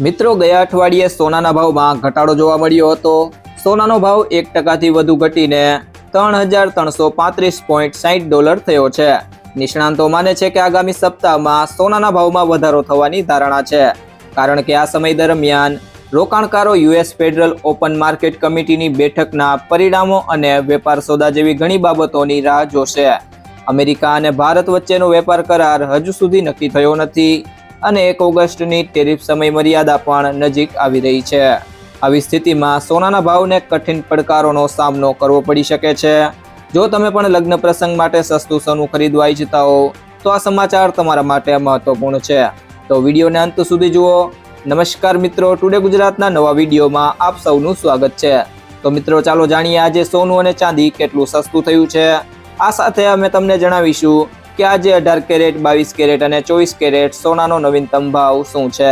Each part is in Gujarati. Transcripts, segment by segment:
મિત્રો, ગયા અઠવાડિયે સોનાના ભાવમાં ઘટાડો જોવા મળ્યો હતો. સોનાનો ભાવ એક ટકાથી વધુ ઘટીને ત્રણ હજાર ત્રણસો પાંત્રીસ પોઈન્ટ સાહીઠ ડોલર થયો છે. નિષ્ણાંતો માને છે કે આગામી સપ્તાહમાં સોનાના ભાવમાં વધારો થવાની ધારણા છે. કારણ કે આ સમય દરમિયાન રોકાણકારો યુએસ ફેડરલ ઓપન માર્કેટ કમિટીની બેઠકના પરિણામો અને વેપાર સોદા જેવી ઘણી બાબતોની રાહ જોશે. અમેરિકા અને ભારત વચ્ચેનો વેપાર કરાર હજુ સુધી નક્કી થયો નથી. અને એક ઓગસ્ટની ટેરિફ સમય મર્યાદા પણ નજીક આવી રહી છે. આવી સ્થિતિમાં સોનાના ભાવને કઠિન પડકારોનો સામનો કરવો પડી શકે છે. જો તમે પણ લગ્ન પ્રસંગ માટે સસ્તું સોનું ખરીદવા ઈચ્છતા હો, તો આ સમાચાર તમારા માટે મહત્વપૂર્ણ છે. તો વિડીયોને અંત સુધી જુઓ. નમસ્કાર મિત્રો, ટુડે ગુજરાતના નવા વિડીયોમાં આપ સૌનું સ્વાગત છે. તો મિત્રો, ચાલો જાણીએ આજે સોનું અને ચાંદી કેટલું સસ્તું થયું છે. આ સાથે અમે તમને જણાવીશું કે આજે અઢાર કેરેટ, બાવીસ કેરેટ અને ચોવીસ કેરેટ સોનાનો નવીનતમ ભાવ શું છે?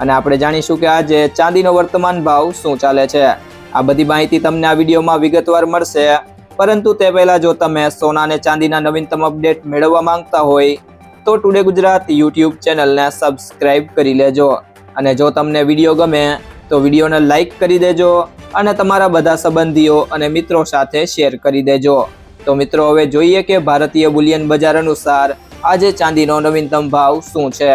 અને આપણે જાણીશું કે આજે ચાંદીનો વર્તમાન ભાવ શું ચાલે છે. આ બધી માહિતી તમને આ વિડીયોમાં વિગતવાર મળશે. પરંતુ તે પહેલાં જો તમે સોના અને ચાંદીના નવીનતમ અપડેટ મેળવવા માંગતા હોય, તો ટુડે ગુજરાત યુટ્યુબ ચેનલને સબસ્ક્રાઇબ કરી લેજો. અને જો તમને વીડિયો ગમે, તો વિડીયોને લાઈક કરી દેજો અને તમારા બધા સંબંધીઓ અને મિત્રો સાથે શેર કરી દેજો. તો મિત્રો, હવે જોઈએ કે ભારતીય બુલિયન બજાર અનુસાર આજે ચાંદીનો નવીનતમ ભાવ શું છે?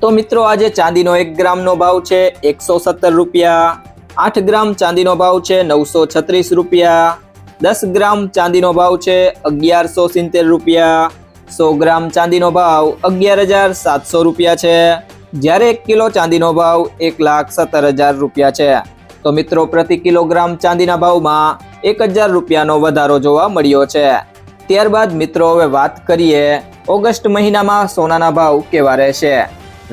તો મિત્રો, આજે ચાંદીનો એક ગ્રામનો ભાવ છે એકસો સત્તર રૂપિયા, આઠ ગ્રામ ચાંદીનો ભાવ છે નવસો છત્રીસ રૂપિયા, દસ ગ્રામ ચાંદીનો ભાવ છે અગિયારસો સિત્તેર રૂપિયા, સો ગ્રામ ચાંદીનો ભાવ અગિયાર હજાર સાતસો રૂપિયા છે. જ્યારે એક કિલો ચાંદીનો ભાવ એક લાખ સત્તર હજાર રૂપિયા છે. તો મિત્રો, પ્રતિ કિલોગ્રામ ચાંદીના ભાવમાં એક હજાર રૂપિયાનો વધારો જોવા મળ્યો છે. ત્યારબાદ મિત્રો, હવે વાત કરીએ ઓગસ્ટ મહિનામાં સોનાના ભાવ કેવા રહેશે?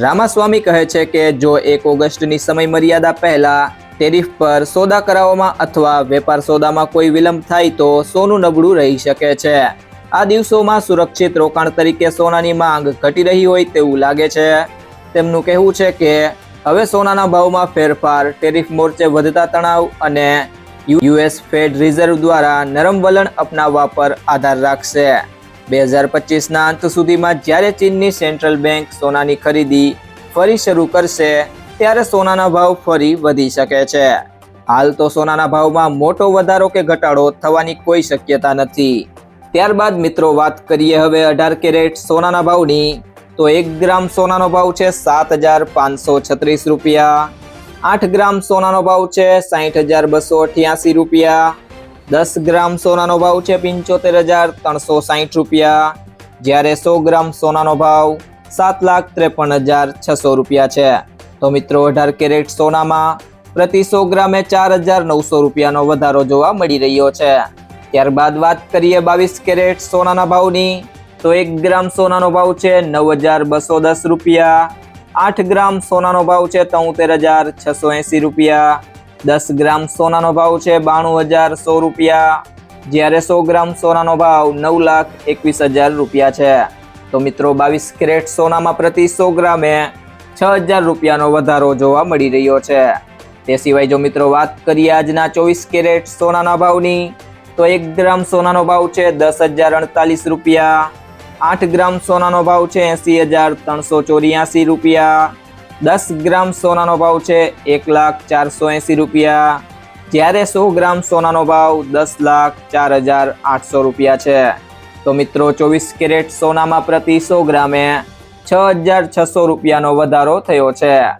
રામાસ્વામી કહે છે કે જો એક ઓગસ્ટની સમય મર્યાદા પહેલા ટેરિફ પર સોદા કરાવવામાં અથવા વેપાર સોદામાં કોઈ વિલંબ થાય તો સોનું નબળું રહી શકે છે. આ દિવસોમાં સુરક્ષિત રોકાણ તરીકે સોનાની માંગ ઘટી રહી હોય તેવું લાગે છે. તેમનું કહેવું છે કે હવે સોનાના ભાવમાં ફેરફાર, ટેરિફ મોરચે વધતા તણાવ અને યુએસ ફેડ રિઝર્વ દ્વારા નરમ વલણ અપનાવવા પર આધાર રાખશે. બે હજાર પચીસના અંત સુધીમાં જ્યારે ચીનની સેન્ટ્રલ બેંક સોનાની ખરીદી ફરી શરૂ કરશે, ત્યારે સોનાના ભાવ ફરી વધી શકે છે. હાલ તો સોનાના ભાવમાં મોટો વધારો કે ઘટાડો થવાની કોઈ શક્યતા નથી. ત્યારબાદ મિત્રો વાત કરીએ હવે અઢાર કેરેટ સોનાના ભાવની. તો એક ગ્રામ સોનાનો ભાવ છે સાત હજાર પાંચસો છત્રીસ રૂપિયા. આઠ ગ્રામ સોનાનો ભાવ છે સાહીઠ હજાર બસો અઠ્યાસી રૂપિયા. દસ ગ્રામ સોનાનો ભાવ છે પંચોતેર હજાર ત્રણસો સાહીઠ રૂપિયા. જ્યારે સો ગ્રામ સોનાનો ભાવ સાત લાખ ત્રેપન હજાર છસો રૂપિયા છે. તો મિત્રો, અઢાર કેરેટ સોનામાં પ્રતિ સો ગ્રામે ચાર હજાર નવસો રૂપિયાનો વધારો જોવા મળી રહ્યો છે. ત્યારબાદ વાત કરીએ બાવીસ કેરેટ સોનાના ભાવની. તો એક ગ્રામ સોનાનો ભાવ છે નવ હજાર બસો દસ રૂપિયા. આઠ ગ્રામ સોનાનો ભાવ છે તોતેર હજાર છસો એંસી રૂપિયા. દસ ગ્રામ સોનાનો ભાવ છે બાણું હજાર સો રૂપિયા. જ્યારે સો ગ્રામ સોનાનો ભાવ નવ લાખ એકવીસ હજાર રૂપિયા છે. તો મિત્રો બાવીસ કેરેટ સોનામાં પ્રતિ સો ગ્રામે છ હજાર રૂપિયાનો વધારો જોવા મળી રહ્યો છે. તે સિવાય જો મિત્રો વાત કરીએ આજના ચોવીસ કેરેટ સોનાના ભાવની, તો એક ગ્રામ સોનાનો ભાવ છે દસ હજાર અડતાલીસ રૂપિયા. આઠ ગ્રામ સોનાનો ભાવ છે એંસી હજાર ત્રણસો ચોર્યાસી રૂપિયા. દસ ગ્રામ સોનાનો ભાવ છે એક લાખ ચારસો એંસી રૂપિયા. જ્યારે સો ગ્રામ સોનાનો ભાવ દસ લાખ ચાર હજાર આઠસો રૂપિયા છે. તો મિત્રો, ચોવીસ કેરેટ સોનામાં પ્રતિ સો ગ્રામે છ હજાર છસો રૂપિયાનો વધારો થયો છે.